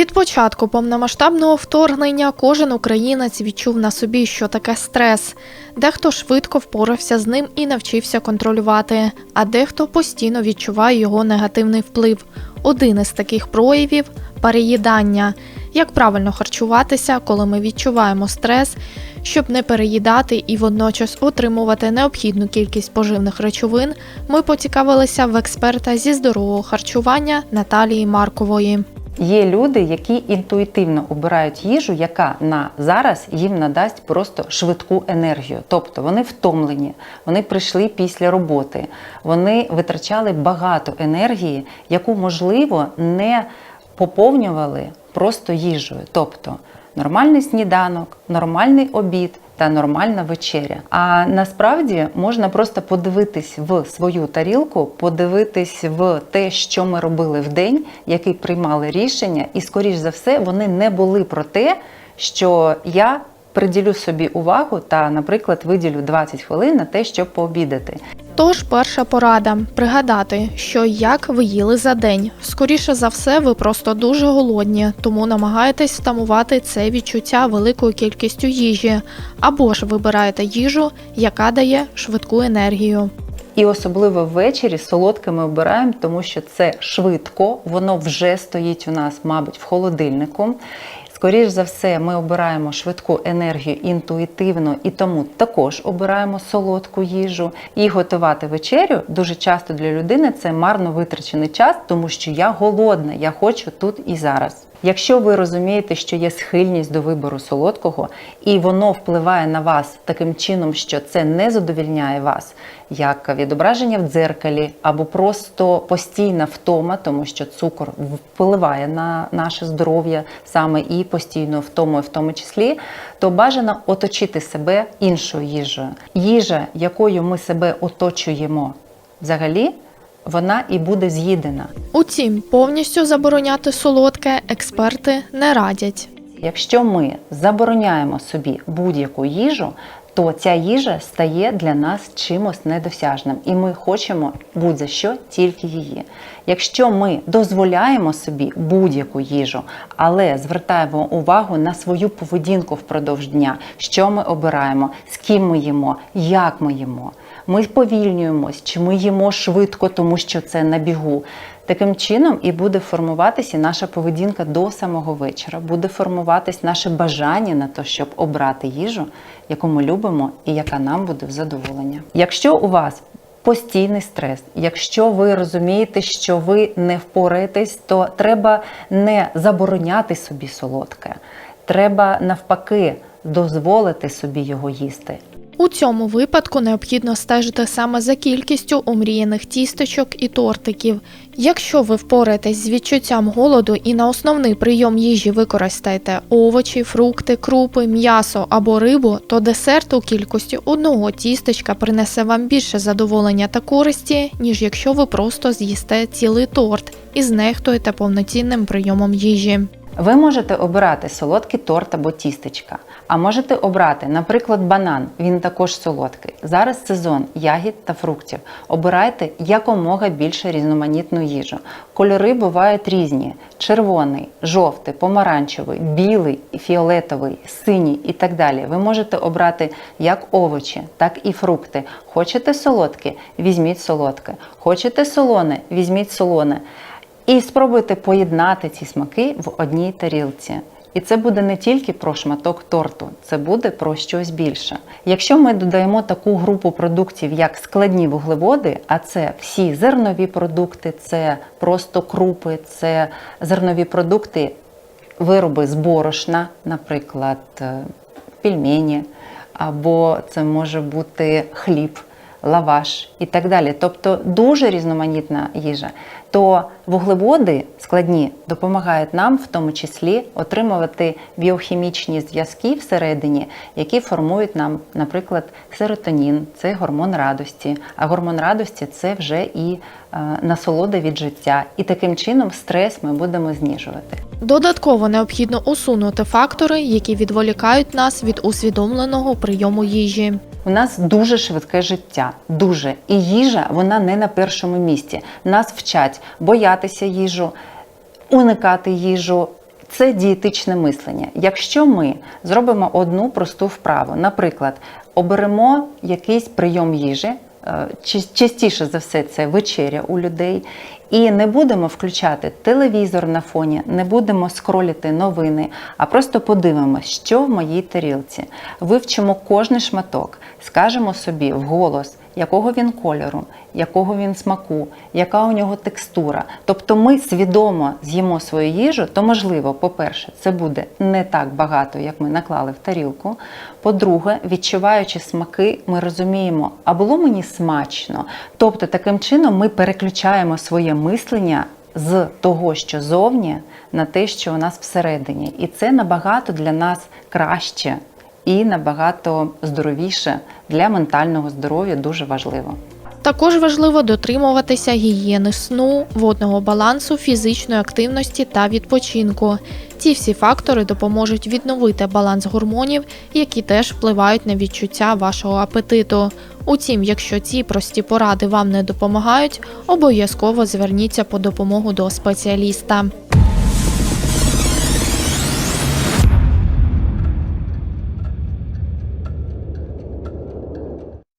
Від початку повномасштабного вторгнення кожен українець відчув на собі, що таке стрес. Дехто швидко впорався з ним і навчився контролювати, а дехто постійно відчуває його негативний вплив. Один із таких проявів переїдання. Як правильно харчуватися, коли ми відчуваємо стрес, щоб не переїдати і водночас отримувати необхідну кількість поживних речовин, ми поцікавилися в експерта зі здорового харчування Наталії Маркової. Є люди, які інтуїтивно обирають їжу, яка на зараз їм надасть просто швидку енергію. Тобто вони втомлені, вони прийшли після роботи, вони витрачали багато енергії, яку можливо не поповнювали просто їжею. Тобто нормальний сніданок, нормальний обід. Та нормальна вечеря. А насправді можна просто подивитись в свою тарілку, подивитись в те, що ми робили в день, який приймали рішення, і скоріш за все вони не були про те, що я приділю собі увагу та, наприклад, виділю 20 хвилин на те, щоб пообідати. Тож перша порада пригадати, що як ви їли за день. Скоріше за все, ви просто дуже голодні, тому намагайтесь втамувати це відчуття великою кількістю їжі, або ж вибираєте їжу, яка дає швидку енергію. І особливо ввечері солодке ми обираємо, тому що це швидко, воно вже стоїть у нас, мабуть, в холодильнику. Скоріш за все, ми обираємо швидку енергію інтуїтивно і тому також обираємо солодку їжу. І готувати вечерю дуже часто для людини це марно витрачений час, тому що я голодна, я хочу тут і зараз. Якщо ви розумієте, що є схильність до вибору солодкого, і воно впливає на вас таким чином, що це не задовільняє вас, як відображення в дзеркалі, або просто постійна втома, тому що цукор впливає на наше здоров'я саме і постійно втомою, в тому числі, то бажано оточити себе іншою їжею. Їжа, якою ми себе оточуємо взагалі, вона і буде з'їдена. Утім, повністю забороняти солодке експерти не радять. Якщо ми забороняємо собі будь-яку їжу, то ця їжа стає для нас чимось недосяжним, і ми хочемо будь-за що тільки її. Якщо ми дозволяємо собі будь-яку їжу, але звертаємо увагу на свою поведінку впродовж дня, що ми обираємо, з ким ми їмо, як ми їмо, ми повільнюємось, чи ми їмо швидко, тому що це на бігу. Таким чином і буде формуватися наша поведінка до самого вечора, буде формуватись наше бажання на те, щоб обрати їжу, яку ми любимо і яка нам буде в задоволення. Якщо у вас постійний стрес, якщо ви розумієте, що ви не впораєтесь, то треба не забороняти собі солодке, треба навпаки дозволити собі його їсти. У цьому випадку необхідно стежити саме за кількістю омріяних тістечок і тортиків. Якщо ви впораєтесь з відчуттям голоду і на основний прийом їжі використаєте овочі, фрукти, крупи, м'ясо або рибу, то десерт у кількості одного тістечка принесе вам більше задоволення та користі, ніж якщо ви просто з'їсте цілий торт і знехтуєте повноцінним прийомом їжі. Ви можете обирати солодкий торт або тістечка, а можете обрати, наприклад, банан. Він також солодкий. Зараз сезон ягід та фруктів. Обирайте якомога більше різноманітну їжу. Кольори бувають різні: червоний, жовтий, помаранчевий, білий, фіолетовий, синій і так далі. Ви можете обрати як овочі, так і фрукти. Хочете солодке? Візьміть солодке. Хочете солоне? Візьміть солоне. І спробуйте поєднати ці смаки в одній тарілці. І це буде не тільки про шматок торту, це буде про щось більше. Якщо ми додаємо таку групу продуктів, як складні вуглеводи, а це всі зернові продукти, це просто крупи, це зернові продукти, вироби з борошна, наприклад, е, пельмені, або це може бути хліб, лаваш і так далі. Тобто дуже різноманітна їжа. То вуглеводи складні допомагають нам в тому числі отримувати біохімічні зв'язки всередині, які формують нам, наприклад, серотонін, це гормон радості. А гормон радості це вже і е, насолода від життя. І таким чином стрес ми будемо знижувати. Додатково необхідно усунути фактори, які відволікають нас від усвідомленого прийому їжі. У нас дуже швидке життя, дуже. І їжа вона не на першому місці. Нас вчать боятися їжу, уникати їжу, Це дієтичне мислення. Якщо ми зробимо одну просту вправу, наприклад, оберемо якийсь прийом їжі, частіше за все це вечеря у людей, і не будемо включати телевізор на фоні, не будемо скроліти новини, а просто подивимося, що в моїй тарілці. Вивчимо кожний шматок, скажемо собі вголос, якого він кольору, якого він смаку, яка у нього текстура. Тобто ми свідомо з'їмо свою їжу, то можливо, по-перше, це буде не так багато, як ми наклали в тарілку. По-друге, відчуваючи смаки, ми розуміємо, а було мені смачно. Тобто, таким чином ми переключаємо своє мислення з того, що зовні, на те, що у нас всередині. І це набагато для нас краще і набагато здоровіше для ментального здоров'я дуже важливо. Також важливо дотримуватися гігієни сну, водного балансу, фізичної активності та відпочинку. Ці всі фактори допоможуть відновити баланс гормонів, які теж впливають на відчуття вашого апетиту. Утім, якщо ці прості поради вам не допомагають, обов'язково зверніться по допомогу до спеціаліста.